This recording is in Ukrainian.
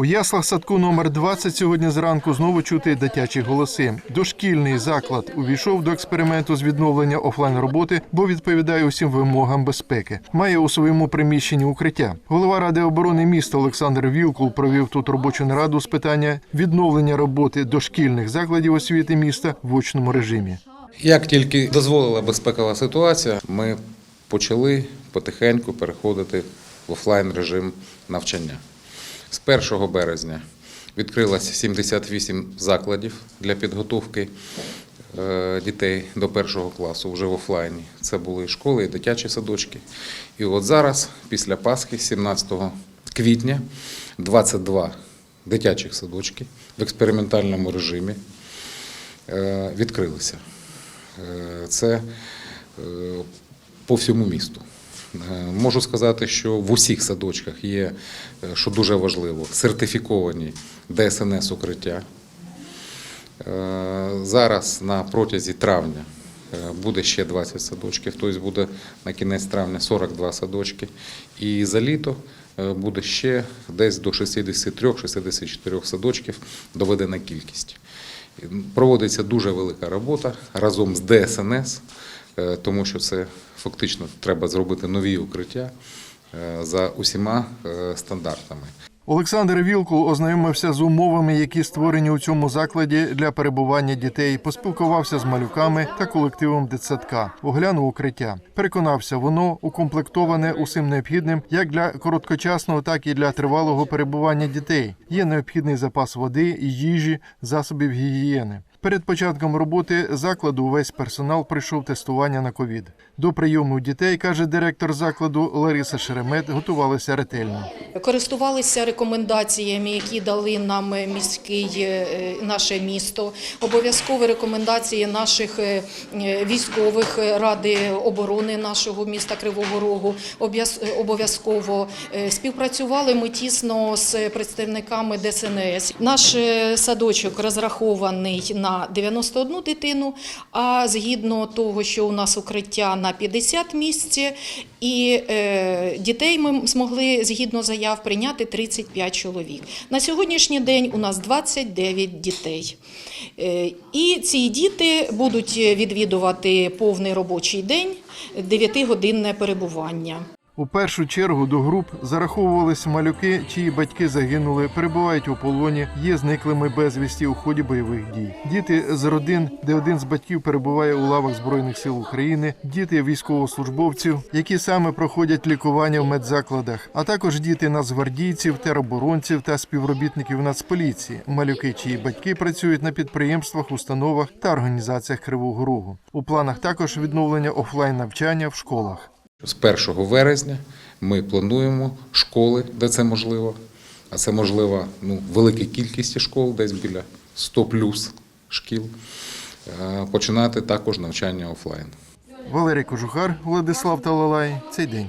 У яслах садку номер 20 сьогодні зранку знову чути дитячі голоси. Дошкільний заклад увійшов до експерименту з відновлення офлайн роботи, бо відповідає усім вимогам безпеки. Має у своєму приміщенні укриття. Голова ради оборони міста Олександр Вілкул провів тут робочу нараду з питання відновлення роботи дошкільних закладів освіти міста в очному режимі. Як тільки дозволила безпекова ситуація, ми почали потихеньку переходити в офлайн режим навчання. З 1 березня відкрилось 78 закладів для підготовки е, дітей до першого класу вже в офлайні. Це були школи і дитячі садочки. І от зараз, після Пасхи, 17 квітня, 22 дитячих садочки в експериментальному режимі е, відкрилися. Е, Це по всьому місту. Е, Можу сказати, що в усіх садочках є, е, що дуже важливо, сертифіковані ДСНС укриття. Е, Зараз на протязі травня буде ще 20 садочків, тобто буде на кінець травня 42 садочки. І за літо буде ще десь до 63-64 садочків доведена кількість. Проводиться дуже велика робота разом з ДСНС, тому що це фактично треба зробити нові укриття е, за усіма е, стандартами. Олександр Вілкул ознайомився з умовами, які створені у цьому закладі для перебування дітей, поспілкувався з малюками та колективом дитсадка, оглянув укриття. Переконався, воно укомплектоване усім необхідним як для короткочасного, так і для тривалого перебування дітей. Є необхідний запас води їжі, засобів гігієни. Перед початком роботи закладу весь персонал пройшов тестування на ковід. До прийому дітей каже директор закладу Лариса Шеремет, готувалися ретельно. Користувалися рекомендаціями, які дали нам міський е, наше місто. Обов'язкові рекомендації наших е, військових ради оборони нашого міста Кривого Рогу. Обов'язково е, співпрацювали ми тісно з представниками ДСНС. Наш садочок розрахований на 91 дитину. А згідно того, що у нас укриття на 50 місць, і е, дітей ми змогли згідно заяв прийняти 35 чоловік. На сьогоднішній день у нас 29 дітей. Е, і ці діти будуть відвідувати повний робочий день, 9-годинне перебування. У першу чергу до груп зараховувались малюки, чиї батьки загинули, перебувають у полоні, є зниклими безвісті у ході бойових дій. Діти з родин, де один з батьків перебуває у лавах збройних сил України, діти військовослужбовців, які саме проходять лікування в медзакладах, а також діти нацгвардійців, тероборонців та співробітників Нацполіції, малюки, чиї батьки працюють на підприємствах, установах та організаціях Кривого Рогу. У планах також відновлення офлайн навчання в школах. З 1 вересня ми плануємо школи, де це можливо, а це можливо ну, великій кількість школ, десь біля 100 плюс шкіл, е, починати також навчання офлайн. Валерій Кожухар, Владислав Талалай. Цей день.